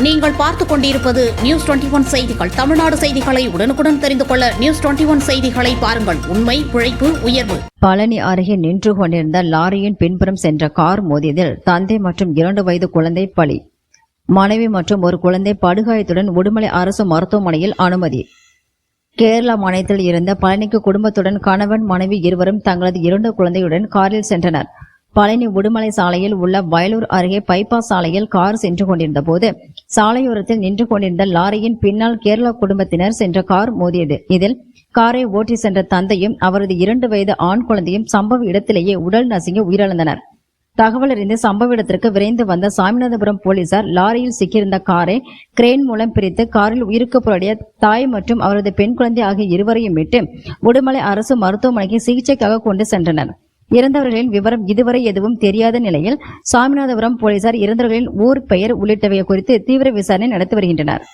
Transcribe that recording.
நீங்கள் பார்த்துக் கொண்டிருப்பது நியூஸ் டுவெண்டி ஒன் செய்திகள். தமிழ்நாடு செய்திகளை உடனுக்குடன் தெரிந்து கொள்ள நியூஸ் டுவெண்டி ஒன் செய்திகளை பாருங்கள். உண்மை உழைப்பு உயர்வு. பழனி அருகே நின்று கொண்டிருந்த லாரியின் பின்புறம் சென்ற கார் மோதியதில் தந்தை மற்றும் இரண்டு வயது குழந்தை பலி. மனைவி மற்றும் ஒரு குழந்தை படுகாயத்துடன் உடுமலை அரசு மருத்துவமனையில் அனுமதி. கேரளா மாநிலத்தில் இருந்த பழனிக்கு குடும்பத்துடன் கணவன் மனைவி இருவரும் தங்களது இரண்டு குழந்தையுடன் காரில் சென்றனர். பழனி உடுமலை சாலையில் உள்ள வயலூர் அருகே பைபாஸ் சாலையில் கார் சென்று கொண்டிருந்த போது சாலையோரத்தில் நின்று கொண்டிருந்த லாரியின் பின்னால் கேரள குடும்பத்தினர் சென்ற கார் மோதியது. இதில் காரை ஓட்டி சென்ற தந்தையும் அவரது இரண்டு வயது ஆண் குழந்தையும் சம்பவ இடத்திலேயே உடல் நசுங்கி உயிரிழந்தனர். தகவல் அறிந்து சம்பவ இடத்திற்கு விரைந்து வந்த சாமிநாதபுரம் போலீசார் லாரியில் சிக்கியிருந்த காரை கிரேன் மூலம் பிரித்து காரில் உயிருக்கு போராடிய தாய் மற்றும் அவரது பெண் குழந்தை ஆகிய இருவரையும் மீட்டு உடுமலை அரசு மருத்துவமனைக்கு சிகிச்சைக்காக கொண்டு சென்றனர். இறந்தவர்களின் விவரம் இதுவரை எதுவும் தெரியாத நிலையில் சாமிநாதபுரம் போலீசார் இறந்தவர்களின் ஊர் பெயர் உள்ளிட்டவை குறித்து தீவிர விசாரணை நடத்தி வருகின்றனர்.